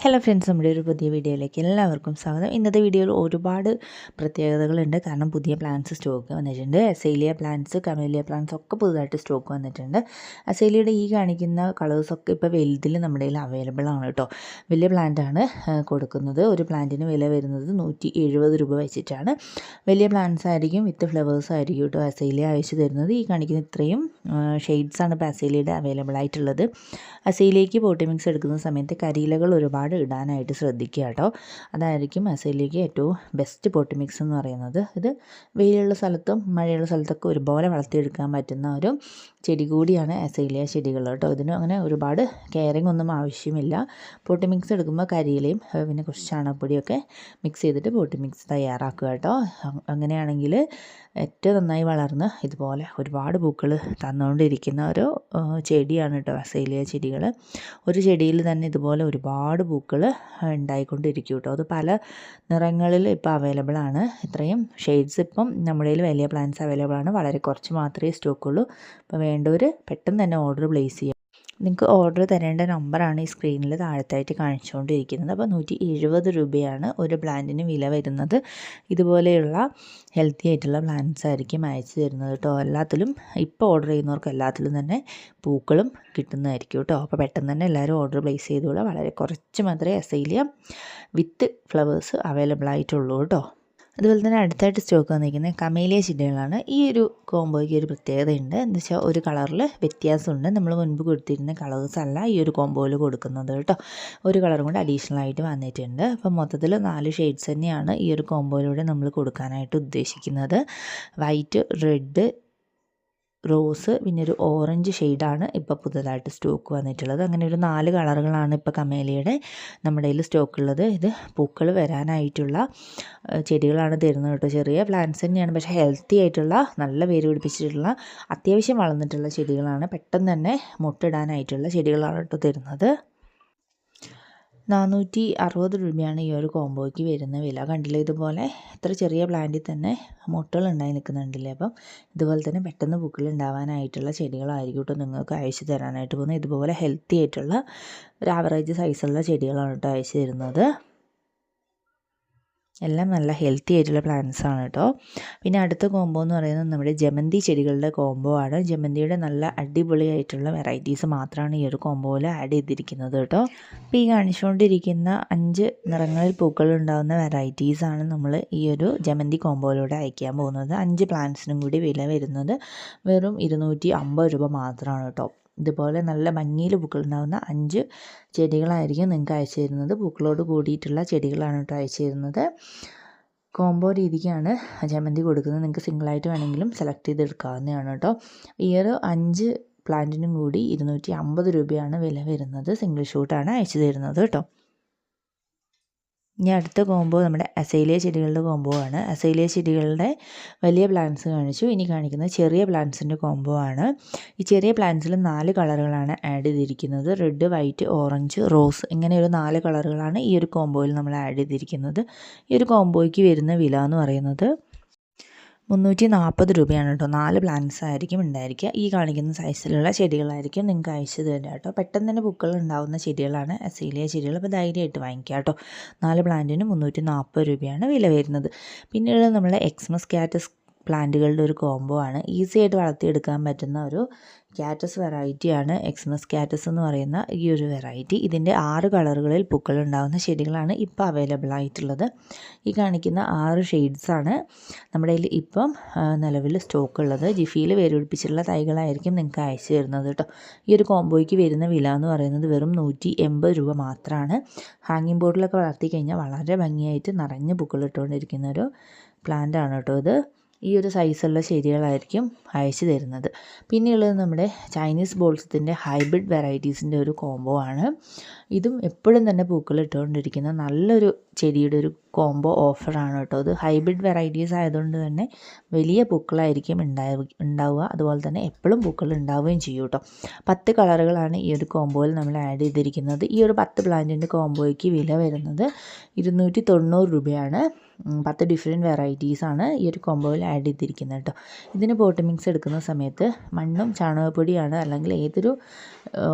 Hello friends നമ്മുടെ ഒരു പുതിയ വീഡിയോയിലേക്ക് എല്ലാവർക്കും സ്വാഗതം. ഇന്നത്തെ വീഡിയോയിൽ ഒരുപാട് പ്രത്യേകതകളുണ്ട്. കാരണം പുതിയ പ്ലാന്റ്സ് സ്റ്റോക്ക് വന്നിട്ടുണ്ട്. അസേലിയ പ്ലാന്റ്സ് കമേലിയ പ്ലാന്റ്സ് ഒക്കെ പുതുതായിട്ട് സ്റ്റോക്ക് വന്നിട്ടുണ്ട്. അസേലിയയുടെ ഈ കാണിക്കുന്ന കളേഴ്സൊക്കെ ഇപ്പോൾ വലുതിൽ നമ്മുടെ കയ്യിൽ അവൈലബിൾ ആണ് കേട്ടോ വലിയ പ്ലാന്റാണ് കൊടുക്കുന്നത്. ഒരു പ്ലാന്റിന് വില വരുന്നത് നൂറ്റി എഴുപത് രൂപ വെച്ചിട്ടാണ്. വലിയ പ്ലാന്റ്സ് ആയിരിക്കും വിത്ത് ഫ്ലവേഴ്സ് ആയിരിക്കും കേട്ടോ അസേലിയ അയച്ചു തരുന്നത്. ഈ കാണിക്കുന്ന ഇത്രയും ഷെയ്ഡ്സാണ് ഇപ്പോൾ അസേലിയയുടെ അവൈലബിൾ ആയിട്ടുള്ളത്. അസേലിയയ്ക്ക് പോട്ടിമിക്സ് എടുക്കുന്ന സമയത്ത് കരിയിലകൾ ഒരുപാട് ഇടാനായിട്ട് ശ്രദ്ധിക്കുക കേട്ടോ. അതായിരിക്കും അസൈലിക്ക് ഏറ്റവും ബെസ്റ്റ് പോട്ടി മിക്സ് എന്ന് പറയുന്നത്. ഇത് വെയിലുള്ള സ്ഥലത്തും മഴയുള്ള സ്ഥലത്തൊക്കെ ഒരുപോലെ വളർത്തിയെടുക്കാൻ പറ്റുന്ന ഒരു ചെടി കൂടിയാണ് അസൈലിയ ചെടികൾ കേട്ടോ. ഇതിന് അങ്ങനെ ഒരുപാട് കെയറിങ് ഒന്നും ആവശ്യമില്ല. പോട്ടി മിക്സ് എടുക്കുമ്പോൾ കരിയിലയും പിന്നെ കുറച്ച് ചാണകപ്പൊടിയൊക്കെ മിക്സ് ചെയ്തിട്ട് പോട്ടി മിക്സ് തയ്യാറാക്കുക കേട്ടോ. അങ്ങനെയാണെങ്കിൽ ഏറ്റവും നന്നായി വളർന്ന് ഇതുപോലെ ഒരുപാട് പൂക്കൾ തന്നുകൊണ്ടിരിക്കുന്ന ഒരു ചെടിയാണ് കേട്ടോ അസൈലിയ ചെടികൾ. ഒരു ചെടിയിൽ തന്നെ ഇതുപോലെ ഒരുപാട് പൂക്കൾ ഉണ്ടായിക്കൊണ്ടിരിക്കും കേട്ടോ അത് പല നിറങ്ങളിൽ ഇപ്പോൾ അവൈലബിൾ ആണ്. ഇത്രയും ഷെയ്ഡ്സ് ഇപ്പം നമ്മുടെ വലിയ പ്ലാന്റ്സ് അവൈലബിൾ ആണ്. വളരെ കുറച്ച് മാത്രമേ സ്റ്റോക്കുള്ളൂ അപ്പോൾ വേണ്ടവർ പെട്ടെന്ന് തന്നെ ഓർഡർ പ്ലേസ് ചെയ്യുക നിങ്ങൾക്ക് ഓർഡർ തരേണ്ട നമ്പറാണ് ഈ സ്ക്രീനിൽ താഴത്തായിട്ട് കാണിച്ചുകൊണ്ടിരിക്കുന്നത്. അപ്പോൾ നൂറ്റി എഴുപത് രൂപയാണ് ഒരു പ്ലാന്റിന് വില വരുന്നത്. ഇതുപോലെയുള്ള ഹെൽത്തി ആയിട്ടുള്ള പ്ലാന്റ്സ് ആയിരിക്കും അയച്ചു തരുന്നത് കേട്ടോ. എല്ലാത്തിലും ഇപ്പോൾ ഓർഡർ ചെയ്യുന്നവർക്ക് എല്ലാത്തിലും തന്നെ പൂക്കളും കിട്ടുന്നതായിരിക്കും കേട്ടോ. അപ്പോൾ പെട്ടെന്ന് തന്നെ എല്ലാവരും ഓർഡർ പ്ലേസ് ചെയ്തോളാം വളരെ കുറച്ച് മാത്രമേ അസൈലിയ വിത്ത് ഫ്ലവേഴ്സ് അവൈലബിൾ ആയിട്ടുള്ളൂ കേട്ടോ. അതുപോലെ തന്നെ അടുത്തായിട്ട് സ്റ്റോക്ക് വന്നിരിക്കുന്നത് കമേലിയ ചെടികളാണ് ഈ ഒരു കോംബോയ്ക്ക് ഒരു പ്രത്യേകതയുണ്ട്. എന്ന് വെച്ചാൽ ഒരു കളറിൽ വ്യത്യാസമുണ്ട്. നമ്മൾ മുൻപ് കൊടുത്തിരുന്ന കളേഴ്സ് അല്ല ഈ ഒരു കോംബോയിൽ കൊടുക്കുന്നത് കേട്ടോ. ഒരു കളറും കൂടെ അഡീഷണൽ ആയിട്ട് വന്നിട്ടുണ്ട്. അപ്പം മൊത്തത്തിൽ നാല് ഷെയ്ഡ്സ് തന്നെയാണ് ഈ ഒരു കോംബോയിലൂടെ നമ്മൾ കൊടുക്കാനായിട്ട് ഉദ്ദേശിക്കുന്നത്. വൈറ്റ് റെഡ് റോസ് പിന്നെ ഒരു ഓറഞ്ച് ഷെയ്ഡാണ് ഇപ്പോൾ പുതുതായിട്ട് സ്റ്റോക്ക് വന്നിട്ടുള്ളത്. അങ്ങനെ ഒരു നാല് കളറുകളാണ് ഇപ്പോൾ കമേലിയുടെ നമ്മുടെ കയ്യിൽ സ്റ്റോക്ക് ഉള്ളത് ഇത് പൂക്കൾ വരാനായിട്ടുള്ള ചെടികളാണ് തരുന്നത് കേട്ടോ. ചെറിയ പ്ലാന്റ്സ് തന്നെയാണ്. പക്ഷേ ഹെൽത്തി ആയിട്ടുള്ള നല്ല വേര് പിടിപ്പിച്ചിട്ടുള്ള അത്യാവശ്യം വളർന്നിട്ടുള്ള ചെടികളാണ് പെട്ടെന്ന് തന്നെ മുട്ടിടാനായിട്ടുള്ള ചെടികളാണ് കേട്ടോ തരുന്നത്. നാനൂറ്റി അറുപത് രൂപയാണ് ഈ ഒരു കോംബോയ്ക്ക് വരുന്ന വില. കണ്ടില്ലേ ഇതുപോലെ? ഇത്ര ചെറിയ പ്ലാന്റിൽ തന്നെ മുട്ടകൾ ഉണ്ടായി നിൽക്കുന്നുണ്ടല്ലേ? അപ്പം ഇതുപോലെ തന്നെ പെട്ടെന്ന് പൂക്കൾ ഉണ്ടാവാനായിട്ടുള്ള ചെടികളായിരിക്കും കേട്ടോ നിങ്ങൾക്ക് അയച്ചു തരാനായിട്ട് പോകുന്നത്. ഇതുപോലെ ഹെൽത്തി ആയിട്ടുള്ള ഒരു ആവറേജ് സൈസുള്ള ചെടികളാണ് കേട്ടോ അയച്ചു തരുന്നത്. എല്ലാം നല്ല ഹെൽത്തി ആയിട്ടുള്ള പ്ലാന്റ്സ് ആണ് കേട്ടോ പിന്നെ അടുത്ത കോംബോ എന്ന് പറയുന്നത് നമ്മുടെ ജമന്തി ചെടികളുടെ കോംബോ ആണ്. ജമന്തിയുടെ നല്ല അടിപൊളിയായിട്ടുള്ള വെറൈറ്റീസ് മാത്രമാണ് ഈ ഒരു കോംബോയിൽ ആഡ് ചെയ്തിരിക്കുന്നത് കേട്ടോ അപ്പോൾ ഈ കാണിച്ചുകൊണ്ടിരിക്കുന്ന അഞ്ച് നിറങ്ങളിൽ പൂക്കൾ ഉണ്ടാകുന്ന വെറൈറ്റീസ് ആണ് നമ്മൾ ഈ ഒരു ജമന്തി കോംബോയിലൂടെ അയക്കാൻ പോകുന്നത്. അഞ്ച് പ്ലാന്റ്സിനും കൂടി വില വരുന്നത് വെറും ഇരുന്നൂറ്റി രൂപ മാത്രമാണ് കേട്ടോ ഇതുപോലെ നല്ല ഭംഗിയിൽ പൂക്കളുണ്ടാകുന്ന അഞ്ച് ചെടികളായിരിക്കും നിങ്ങൾക്ക് അയച്ചു തരുന്നത്. പൂക്കളോട് കൂടിയിട്ടുള്ള ചെടികളാണ് കേട്ടോ അയച്ചു തരുന്നത്. കോംബോ രീതിക്കാണ് ജമന്തി കൊടുക്കുന്നത്. നിങ്ങൾക്ക് സിംഗിളായിട്ട് വേണമെങ്കിലും സെലക്ട് ചെയ്തെടുക്കാവുന്നതാണ് കേട്ടോ. ഈ ഒരു അഞ്ച് പ്ലാന്റിനും കൂടി ഇരുന്നൂറ്റി അമ്പത് രൂപയാണ് വില വരുന്നത്. സിംഗിൾ ഷൂട്ടാണ് അയച്ചു തരുന്നത് കേട്ടോ. ഇനി അടുത്ത കോംബോ നമ്മുടെ അസൈലിയ ചെടികളുടെ കോംബോ ആണ്. അസൈലിയ ചെടികളുടെ വലിയ പ്ലാന്റ്സ് കാണിച്ചു. ഇനി കാണിക്കുന്നത് ചെറിയ പ്ലാന്റ്സിന്റെ കോംബോ ആണ്. ഈ ചെറിയ പ്ലാന്റ്സിൽ നാല് കളറുകളാണ് ആഡ് ചെയ്തിരിക്കുന്നത്. റെഡ് വൈറ്റ് ഓറഞ്ച് റോസ് ഇങ്ങനെ ഒരു നാല് കളറുകളാണ് ഈ ഒരു കോംബോയിൽ നമ്മൾ ആഡ് ചെയ്തിരിക്കുന്നത്. ഈ ഒരു കോംബോയ്ക്ക് വരുന്ന വില എന്ന് പറയുന്നത് മുന്നൂറ്റി നാൽപ്പത് രൂപയാണ് കേട്ടോ. നാല് പ്ലാന്റ്സ് ആയിരിക്കും ഉണ്ടായിരിക്കുക. ഈ കാണിക്കുന്ന സൈസിലുള്ള ചെടികളായിരിക്കും നിങ്ങൾക്ക് അയച്ചു തരിക കേട്ടോ. പെട്ടെന്ന് തന്നെ പൂക്കൾ ഉണ്ടാവുന്ന ചെടികളാണ്. അസീലിയ ചെടികൾ അപ്പോൾ ധൈര്യമായിട്ട് വാങ്ങിക്കുക കേട്ടോ. നാല് പ്ലാന്റിന് മുന്നൂറ്റി നാൽപ്പത് രൂപയാണ് വില വരുന്നത്. പിന്നീട് നമ്മളെ എക്സ്മസ് കാറ്റസ് പ്ലാന്റുകളുടെ ഒരു കോംബോ ആണ്. ഈസി ആയിട്ട് വളർത്തിയെടുക്കാൻ പറ്റുന്ന ഒരു ക്യാറ്റസ് വെറൈറ്റിയാണ് എക്സ്മസ് ക്യാറ്റസ് എന്ന് പറയുന്ന ഈ ഒരു വെറൈറ്റി ഇതിന്റെ ആറ് കളറുകളിൽ പൂക്കൾ ഉണ്ടാകുന്ന ചെടികളാണ് ഇപ്പോൾ അവൈലബിൾ ആയിട്ടുള്ളത്. ഈ കാണിക്കുന്ന ആറ് ഷെയ്ഡ്സാണ് നമ്മുടെ കയ്യിൽ ഇപ്പം നിലവിൽ സ്റ്റോക്ക് ഉള്ളത്. ജിഫിയിൽ വേരുപിടിപ്പിച്ചിട്ടുള്ള തൈകളായിരിക്കും നിങ്ങൾക്ക് അയച്ചു തരുന്നത് കേട്ടോ. ഈ ഒരു കോംബോയ്ക്ക് വരുന്ന വില എന്ന് പറയുന്നത് വെറും നൂറ്റി എൺപത് രൂപ മാത്രമാണ് ഹാങ്ങിങ് ബോർഡിലൊക്കെ വളർത്തി കഴിഞ്ഞാൽ വളരെ ഭംഗിയായിട്ട് നിറഞ്ഞ് പൂക്കൾ ഇട്ടുകൊണ്ടിരിക്കുന്ന ഒരു പ്ലാന്റ് ആണ് കേട്ടോ ഇത്. ഈ ഒരു സൈസുള്ള ചെടികളായിരിക്കും അയച്ചു തരുന്നത്. പിന്നെയുള്ളത് നമ്മുടെ ചൈനീസ് ബോൾസത്തിന്റെ ഹൈബ്രിഡ് വെറൈറ്റീസിന്റെ ഒരു കോംബോ ആണ്. ഇതും എപ്പോഴും തന്നെ പൂക്കൾ ഇട്ടുകൊണ്ടിരിക്കുന്ന നല്ലൊരു ചെടിയുടെ ഒരു കോംബോ ഓഫറാണ് കേട്ടോ. ഇത് ഹൈബ്രിഡ് വെറൈറ്റീസ് ആയതുകൊണ്ട് തന്നെ വലിയ പൂക്കളായിരിക്കും ഉണ്ടാവുക ഉണ്ടാവുക. അതുപോലെ തന്നെ എപ്പോഴും പൂക്കൾ ഉണ്ടാവുകയും ചെയ്യും കേട്ടോ. പത്ത് കളറുകളാണ് ഈ ഒരു കോംബോയിൽ നമ്മൾ ആഡ് ചെയ്തിരിക്കുന്നത്. ഈ ഒരു പത്ത് പ്ലാന്റിന്റെ കോംബോയ്ക്ക് വില വരുന്നത് ഇരുന്നൂറ്റി തൊണ്ണൂറ് രൂപയാണ് പത്ത് ഡിഫറെന്റ് വെറൈറ്റീസാണ് ഈ ഒരു കോംബോയിൽ ആഡ് ചെയ്തിരിക്കുന്നത് കേട്ടോ. ഇതിന് പോട്ട് മിക്സ് എടുക്കുന്ന സമയത്ത് മണ്ണും ചാണകപ്പൊടിയാണ് അല്ലെങ്കിൽ ഏതൊരു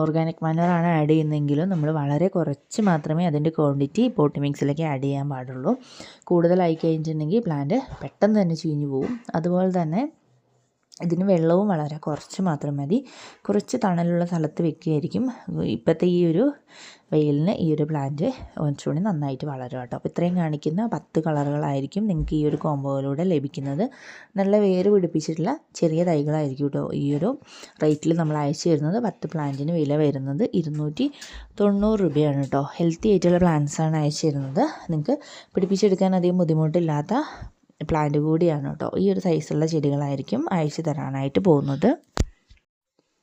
ഓർഗാനിക് മാനുവറാണ് ആഡ് ചെയ്യുന്നതെങ്കിലും നമ്മൾ വളരെ കുറച്ച് മാത്രമേ അതിന്റെ ക്വാണ്ടിറ്റി പോട്ടി മിക്സിലേക്ക് ആഡ് ചെയ്യാൻ പാടുള്ളൂ. കൂടുതലായി കഴിഞ്ഞിട്ടുണ്ടെങ്കിൽ പ്ലാന്റ് പെട്ടെന്ന് തന്നെ ചീഞ്ഞു പോകും അതുപോലെ തന്നെ ഇതിന് വെള്ളവും വളരെ കുറച്ച് മാത്രം മതി. കുറച്ച് തണലുള്ള സ്ഥലത്ത് വെക്കുകയായിരിക്കും. ഇപ്പോഴത്തെ ഈ ഒരു വെയിലിന് ഈ ഒരു പ്ലാന്റ് കുറച്ചുകൂടി നന്നായിട്ട് വളരും കേട്ടോ. അപ്പോൾ ഇത്രയും കാണിക്കുന്ന പത്ത് കളറുകളായിരിക്കും നിങ്ങൾക്ക് ഈ ഒരു കോമ്പോയിലൂടെ ലഭിക്കുന്നത്. നല്ല വേര് പിടിപ്പിച്ചിട്ടുള്ള ചെറിയ തൈകളായിരിക്കും കേട്ടോ ഈ ഒരു റേറ്റിൽ നമ്മൾ അയച്ചു തരുന്നത്. പത്ത് പ്ലാന്റിന് വില വരുന്നത് ഇരുന്നൂറ്റി തൊണ്ണൂറ് രൂപയാണ് കേട്ടോ. ഹെൽത്തി ആയിട്ടുള്ള പ്ലാന്റ്സാണ് അയച്ചു തരുന്നത്. നിങ്ങൾക്ക് പിടിപ്പിച്ചെടുക്കാൻ അധികം ബുദ്ധിമുട്ടില്ലാത്ത പ്ലാന്റ് കൂടിയാണ് കേട്ടോ ഈ ഒരു സൈസുള്ള ചെടികളായിരിക്കും അയച്ചു തരാനായിട്ട് പോകുന്നത്.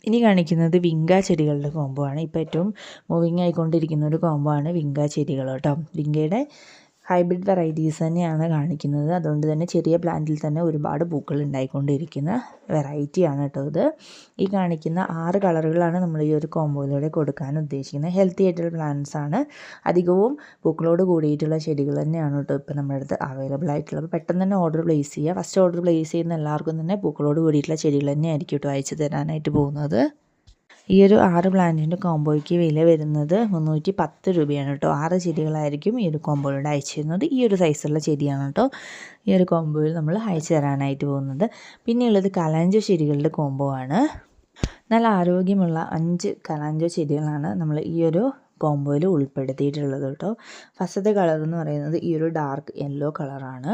ഇനി കാണിക്കുന്നത് വിങ്ക ചെടികളുടെ കോമ്പോ ആണ്. ഇപ്പോൾ ഏറ്റവും മൂവിങ് ആയിക്കൊണ്ടിരിക്കുന്ന ഒരു കോമ്പോ ആണ് വിങ്ക ചെടികൾ കേട്ടോ. വിങ്കയുടെ ഹൈബ്രിഡ് വെറൈറ്റീസ് തന്നെയാണ് കാണിക്കുന്നത്. അതുകൊണ്ട് തന്നെ ചെറിയ പ്ലാന്റിൽ തന്നെ ഒരുപാട് പൂക്കൾ ഉണ്ടായിക്കൊണ്ടിരിക്കുന്ന വെറൈറ്റിയാണ് കേട്ടോ ഇത്. ഈ കാണിക്കുന്ന ആറ് കളറുകളാണ് നമ്മൾ ഈ ഒരു കോമ്പോയിലൂടെ കൊടുക്കാൻ ഉദ്ദേശിക്കുന്നത്. ഹെൽത്തി ആയിട്ടുള്ള പ്ലാന്റ്സ് ആണ്. അധികവും പൂക്കളോട് കൂടിയിട്ടുള്ള ചെടികൾ തന്നെയാണ് കേട്ടോ ഇപ്പോൾ നമ്മുടെ അടുത്ത് അവൈലബിൾ ആയിട്ടുള്ളത്. പെട്ടെന്ന് തന്നെ ഓർഡർ പ്ലേസ് ചെയ്യുക. ഫസ്റ്റ് ഓർഡർ പ്ലേസ് ചെയ്യുന്ന എല്ലാവർക്കും തന്നെ പൂക്കളോട് കൂടിയിട്ടുള്ള ചെടികൾ തന്നെ ആയിരിക്കും കേട്ടോ അയച്ചു തരാനായിട്ട് പോകുന്നത്. ഈ ഒരു ആറ് പ്ലാന്റിന്റെ കോമ്പോയ്ക്ക് വില വരുന്നത് മുന്നൂറ്റി പത്ത് രൂപയാണ് കേട്ടോ. ആറ് ചെടികളായിരിക്കും ഈ ഒരു കോമ്പോയിലൂടെ അയച്ചു തരുന്നത് ഈ ഒരു സൈസുള്ള ചെടിയാണ് കേട്ടോ. ഈ ഒരു കോമ്പോയിൽ നമ്മൾ അയച്ചു തരാനായിട്ട് പോകുന്നത്. പിന്നെയുള്ളത് കലാഞ്ചോ ചെടികളുടെ കോംബോ ആണ്. നല്ല ആരോഗ്യമുള്ള അഞ്ച് കലാഞ്ചോ ചെടികളാണ് നമ്മൾ ഈ ഒരു കോംബോയിൽ ഉൾപ്പെടുത്തിയിട്ടുള്ളത് കേട്ടോ. ഫസ്റ്റത്തെ കളർ എന്ന് പറയുന്നത് ഈ ഒരു ഡാർക്ക് യെല്ലോ കളറാണ്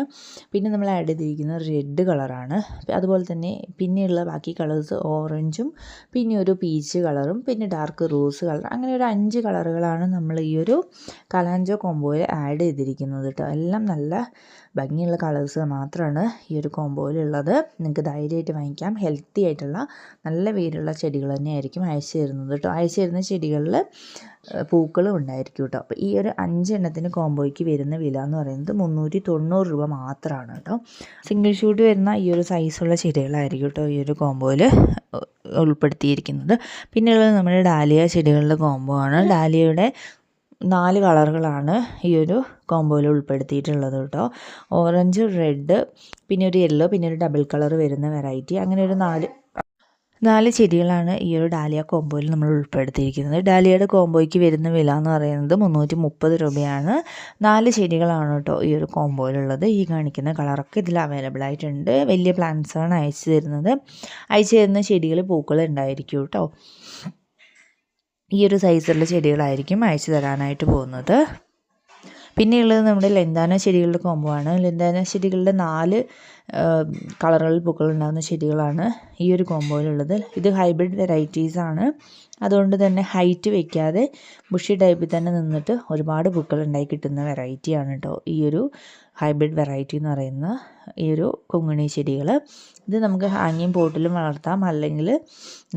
പിന്നെ നമ്മൾ ആഡ് ചെയ്തിരിക്കുന്നത് റെഡ് കളറാണ് അതുപോലെ തന്നെ പിന്നെയുള്ള ബാക്കി കളേഴ്സ് ഓറഞ്ചും പിന്നെ ഒരു പീച്ച് കളറും പിന്നെ ഡാർക്ക് റോസ് കളർ അങ്ങനെ ഒരു അഞ്ച് കളറുകളാണ് നമ്മൾ ഈ ഒരു കലാഞ്ചോ കോംബോയിൽ ആഡ് ചെയ്തിരിക്കുന്നത് കേട്ടോ. എല്ലാം നല്ല ഭംഗിയുള്ള കളേഴ്സ് മാത്രമാണ് ഈ ഒരു കോമ്പോയിലുള്ളത് നിങ്ങൾക്ക് ധൈര്യമായിട്ട് വാങ്ങിക്കാം. ഹെൽത്തി ആയിട്ടുള്ള നല്ല വേരുള്ള ചെടികൾ തന്നെയായിരിക്കും അയച്ചു തരുന്നത് കേട്ടോ. അയച്ചു തരുന്ന ചെടികളിൽ പൂക്കളും ഉണ്ടായിരിക്കും കേട്ടോ. അപ്പോൾ ഈ ഒരു അഞ്ചെണ്ണത്തിന് കോമ്പോയ്ക്ക് വരുന്ന വില എന്ന് പറയുന്നത് മുന്നൂറ്റി തൊണ്ണൂറ് രൂപ മാത്രമാണ് കേട്ടോ. സിംഗിൾ ഷൂട്ട് വരുന്ന ഈ ഒരു സൈസുള്ള ചെടികളായിരിക്കും കേട്ടോ ഈ ഒരു കോമ്പോയിൽ ഉൾപ്പെടുത്തിയിരിക്കുന്നത്. പിന്നെയുള്ളത് നമ്മുടെ ഡാലിയ ചെടികളുടെ കോംബോ ആണ്. ഡാലിയയുടെ നാല് കളറുകളാണ് ഈ ഒരു കോംബോയിൽ ഉൾപ്പെടുത്തിയിട്ടുള്ളത് കേട്ടോ. ഓറഞ്ച് റെഡ് പിന്നെ ഒരു യെല്ലോ പിന്നെ ഒരു ഡബിൾ കളർ വരുന്ന വെറൈറ്റി അങ്ങനെ ഒരു നാല് നാല് ചെടികളാണ് ഈ ഒരു ഡാലിയ കോംബോയിൽ നമ്മൾ ഉൾപ്പെടുത്തിയിരിക്കുന്നത്. ഡാലിയയുടെ കോംബോയ്ക്ക് വരുന്ന വില എന്ന് പറയുന്നത് മുന്നൂറ്റി മുപ്പത് രൂപയാണ്. നാല് ചെടികളാണ് കേട്ടോ ഈ ഒരു കോംബോയിലുള്ളത് ഈ കാണിക്കുന്ന കളറൊക്കെ ഇതിൽ അവൈലബിൾ ആയിട്ടുണ്ട്. വലിയ പ്ലാന്റ്സാണ് അയച്ചു തരുന്നത്. അയച്ചു തരുന്ന ചെടികൾ പൂക്കൾ ഉണ്ടായിരിക്കും കേട്ടോ. ഈ ഒരു സൈസുള്ള ചെടികളായിരിക്കും അയച്ചു തരാനായിട്ട് പോകുന്നത്. പിന്നെയുള്ളത് നമ്മുടെ ലെന്താന ചെടികളുടെ കോംബോ ആണ്. ലെന്താന ചെടികളുടെ നാല് കളറുകളിൽ പൂക്കൾ ഉണ്ടാകുന്ന ചെടികളാണ് ഈ ഒരു കോംബോയിലുള്ളത് ഇത് ഹൈബ്രിഡ് വെറൈറ്റീസ് ആണ്. അതുകൊണ്ട് തന്നെ ഹൈറ്റ് വെക്കാതെ ബുഷി ടൈപ്പിൽ തന്നെ നിന്നിട്ട് ഒരുപാട് പൂക്കൾ ഉണ്ടായി കിട്ടുന്ന വെറൈറ്റിയാണ് കേട്ടോ ഈ ഒരു ഹൈബ്രിഡ് വെറൈറ്റി എന്ന് പറയുന്ന ഈ ഒരു കൊങ്ങിണി ചെടികൾ ഇത് നമുക്ക് ഹാങ്ങിങ് പോട്ടിലും വളർത്താം. അല്ലെങ്കിൽ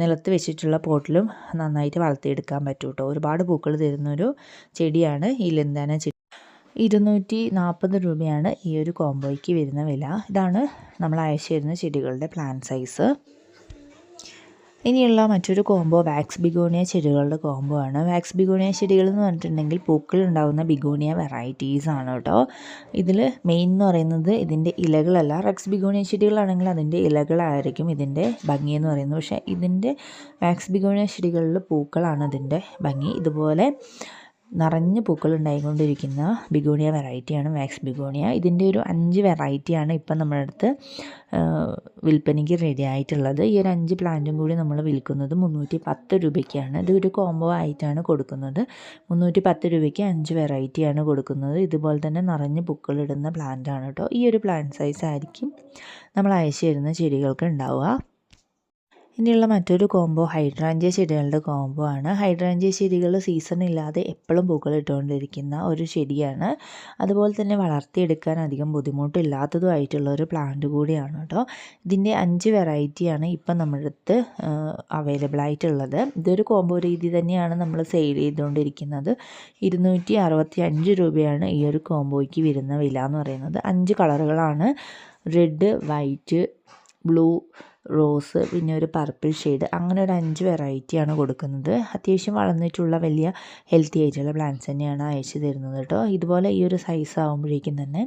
നിലത്ത് വെച്ചിട്ടുള്ള പോട്ടിലും നന്നായിട്ട് വളർത്തിയെടുക്കാൻ പറ്റും കേട്ടോ ഒരുപാട് പൂക്കൾ തരുന്നൊരു ചെടിയാണ് ഈ ലെന്താന ചെടി. ഇരുന്നൂറ്റി നാൽപ്പത് രൂപയാണ് ഈ ഒരു കോംബോയ്ക്ക് വരുന്ന വില. ഇതാണ് നമ്മൾ അയച്ചു തരുന്ന ചെടികളുടെ പ്ലാൻ സൈസ് ഇനിയുള്ള മറ്റൊരു കോംബോ വാക്സ് ബിഗോണിയ ചെടികളുടെ കോംബോ ആണ്. വാക്സ് ബിഗോണിയ ചെടികൾ എന്ന് പറഞ്ഞിട്ടുണ്ടെങ്കിൽ പൂക്കൾ ഉണ്ടാകുന്ന ബിഗോണിയ വെറൈറ്റീസ് ആണ് കേട്ടോ. ഇതിൽ മെയിൻ എന്ന് പറയുന്നത് ഇതിന്റെ ഇലകളല്ല. റക്സ് ബിഗോണിയ ചെടികളാണെങ്കിൽ അതിന്റെ ഇലകളായിരിക്കും ഇതിന്റെ ഭംഗി എന്ന് പറയുന്നത്. പക്ഷേ ഇതിന്റെ വാക്സ് ബിഗോണിയ ചെടികളിൽ പൂക്കളാണ് ഇതിന്റെ ഭംഗി. ഇതുപോലെ നിറഞ്ഞ് പൂക്കൾ ഉണ്ടായിക്കൊണ്ടിരിക്കുന്ന ബിഗോണിയ വെറൈറ്റിയാണ് മാക്സ് ബിഗോണിയ. ഇതിന്റെ ഒരു അഞ്ച് വെറൈറ്റിയാണ് ഇപ്പം നമ്മുടെ അടുത്ത് വിൽപ്പനയ്ക്ക് റെഡി ആയിട്ടുള്ളത്. ഈ ഒരു അഞ്ച് പ്ലാന്റും കൂടി നമ്മൾ വിൽക്കുന്നത് മുന്നൂറ്റി പത്ത് രൂപയ്ക്കാണ്. ഇത് ഒരു കോംബോ ആയിട്ടാണ് കൊടുക്കുന്നത്. മുന്നൂറ്റി പത്ത് രൂപയ്ക്ക് അഞ്ച് വെറൈറ്റിയാണ് കൊടുക്കുന്നത്. ഇതുപോലെ തന്നെ നിറഞ്ഞ് പൂക്കളിടുന്ന പ്ലാന്റാണ് കേട്ടോ. ഈ ഒരു പ്ലാന്റ് സൈസ് ആയിരിക്കും നമ്മൾ അയച്ചു തരുന്ന ചെടികൾക്ക് ഉണ്ടാവുക. ഇനിയുള്ള മറ്റൊരു കോംബോ ഹൈഡ്രാഞ്ചിയ ചെടികളുടെ കോംബോ ആണ്. ഹൈഡ്രാഞ്ചിയ ചെടികൾ സീസൺ ഇല്ലാതെ എപ്പോഴും പൂക്കൾ ഇട്ടുകൊണ്ടിരിക്കുന്ന ഒരു ചെടിയാണ്. അതുപോലെ തന്നെ വളർത്തിയെടുക്കാൻ അധികം ബുദ്ധിമുട്ടില്ലാത്തതുമായിട്ടുള്ള ഒരു പ്ലാന്റ് കൂടിയാണ് കേട്ടോ. ഇതിന്റെ അഞ്ച് വെറൈറ്റിയാണ് ഇപ്പം നമ്മുടെ അടുത്ത് അവൈലബിൾ ആയിട്ടുള്ളത്. ഇതൊരു കോംബോ രീതി തന്നെയാണ് നമ്മൾ സെയിൽ ചെയ്തുകൊണ്ടിരിക്കുന്നത്. ഇരുന്നൂറ്റി അറുപത്തി അഞ്ച് രൂപയാണ് ഈ ഒരു കോംബോയ്ക്ക് വരുന്ന വില എന്ന് പറയുന്നത്. അഞ്ച് കളറുകളാണ് റെഡ് വൈറ്റ് ബ്ലൂ റോസ് പിന്നെ ഒരു പർപ്പിൾ ഷെയ്ഡ് അങ്ങനെ ഒരു അഞ്ച് വെറൈറ്റിയാണ് കൊടുക്കുന്നത്. അത്യാവശ്യം വളർന്നിട്ടുള്ള വലിയ ഹെൽത്തി ആയിട്ടുള്ള പ്ലാന്റ്സ് തന്നെയാണ് അയച്ചു തരുന്നത് കേട്ടോ. ഇതുപോലെ ഈ ഒരു സൈസ് ആകുമ്പോഴേക്കും തന്നെ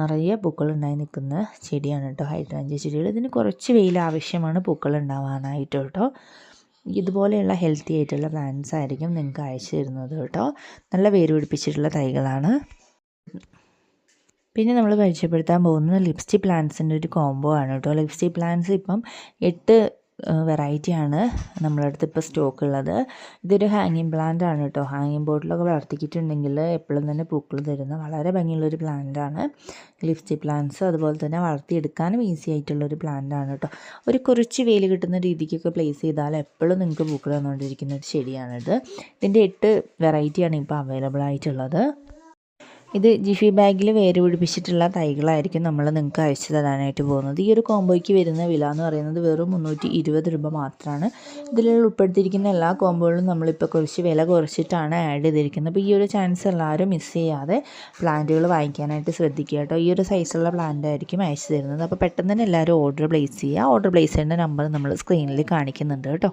നിറയെ പൂക്കളുണ്ടായി നിൽക്കുന്ന ചെടിയാണ് കേട്ടോ. ഹൈഡ്രാഞ്ച് ചെടികൾ. ഇതിന് കുറച്ച് വെയിൽ ആവശ്യമാണ് പൂക്കൾ ഉണ്ടാവാനായിട്ട് കേട്ടോ. ഇതുപോലെയുള്ള ഹെൽത്തി ആയിട്ടുള്ള പ്ലാന്റ്സ് ആയിരിക്കും നിങ്ങൾക്ക് അയച്ചു തരുന്നത് കേട്ടോ. നല്ല വേര് പിടിപ്പിച്ചിട്ടുള്ള തൈകളാണ്. പിന്നെ നമ്മൾ പരിചയപ്പെടുത്താൻ പോകുന്നത് ലിപ്സ്റ്റിക് പ്ലാന്റ്സിന്റെ ഒരു കോംബോ ആണ് കേട്ടോ. ലിപ്സ്റ്റിക് പ്ലാന്റ്സ് ഇപ്പം എട്ട് വെറൈറ്റിയാണ് നമ്മളെ അടുത്ത് ഇപ്പോൾ സ്റ്റോക്ക് ഉള്ളത്. ഇതൊരു ഹാങ്ങിങ് പ്ലാന്റ് ആണ് കേട്ടോ. ഹാങ്ങിങ് ബോട്ടിലൊക്കെ വളർത്തിക്കിട്ടുണ്ടെങ്കിൽ എപ്പോഴും തന്നെ പൂക്കൾ തരുന്ന വളരെ ഭംഗിയുള്ളൊരു പ്ലാന്റ് ആണ്. ലിപ്സ്റ്റിക് പ്ലാന്റ്സ് അതുപോലെ തന്നെ വളർത്തിയെടുക്കാനും ഈസി ആയിട്ടുള്ളൊരു പ്ലാന്റ് ആണ് കേട്ടോ. ഒരു കുറച്ച് വെയിൽ കിട്ടുന്ന രീതിക്കൊക്കെ പ്ലേസ് ചെയ്താൽ എപ്പോഴും നിങ്ങൾക്ക് പൂക്കൾ തന്നുകൊണ്ടിരിക്കുന്ന ഒരു ചെടിയാണിത് ഇതിന്റെ എട്ട് വെറൈറ്റിയാണ് ഇപ്പോൾ അവൈലബിൾ ആയിട്ടുള്ളത്. ഇത് ജിഫി ബാഗിൽ വേര് പിടിപ്പിച്ചിട്ടുള്ള തൈകളായിരിക്കും നമ്മൾ നിങ്ങൾക്ക് അയച്ചു തരാനായിട്ട് പോകുന്നത്. ഈ ഒരു കോംബോയ്ക്ക് വരുന്ന വില എന്ന് പറയുന്നത് വെറും മുന്നൂറ്റി ഇരുപത് രൂപ മാത്രമാണ് ഇതിൽ ഉൾപ്പെടുത്തിയിരിക്കുന്ന എല്ലാ കോംബോകളും നമ്മളിപ്പോൾ കുറച്ച് വില കുറച്ചിട്ടാണ് ആഡ് ചെയ്തിരിക്കുന്നത്. അപ്പോൾ ഈ ഒരു ചാൻസ് എല്ലാവരും മിസ് ചെയ്യാതെ പ്ലാന്റുകൾ വാങ്ങിക്കാനായിട്ട് ശ്രദ്ധിക്കുക കേട്ടോ. ഈ ഒരു സൈസുള്ള പ്ലാന്റ് ആയിരിക്കും അയച്ചു തരുന്നത്. അപ്പോൾ പെട്ടെന്ന് തന്നെ എല്ലാവരും ഓർഡർ പ്ലേസ് ചെയ്യുക. ഓർഡർ പ്ലേസ് ചെയ്യേണ്ട നമ്പർ നമ്മൾ സ്ക്രീനിൽ കാണിക്കുന്നുണ്ട് കേട്ടോ.